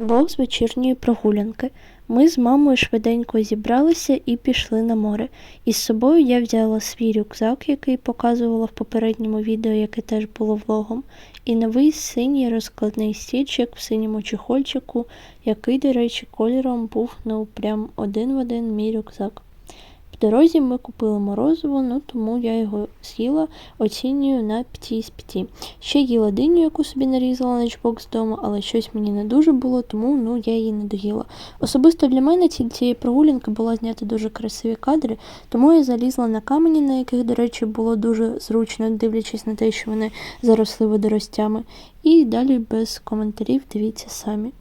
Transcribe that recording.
Влог з вечірньої прогулянки. Ми з мамою швиденько зібралися і пішли на море. Із собою я взяла свій рюкзак, який показувала в попередньому відео, яке теж було влогом, і новий синій розкладний стільчик в синьому чехольчику, який, до речі, кольором був ну прям один в один мій рюкзак. Дорозі ми купили морозиво, ну тому я його з'їла, оцінюю на 5 з 5. Ще їла диню, яку собі нарізала на чпок з дому, але щось мені не дуже було, тому ну я її не доїла. Особисто для мене ціль цієї прогулянки була зняти дуже красиві кадри, тому я залізла на камені, на яких, до речі, було дуже зручно, дивлячись на те, що вони заросли водоростями. І далі без коментарів дивіться самі.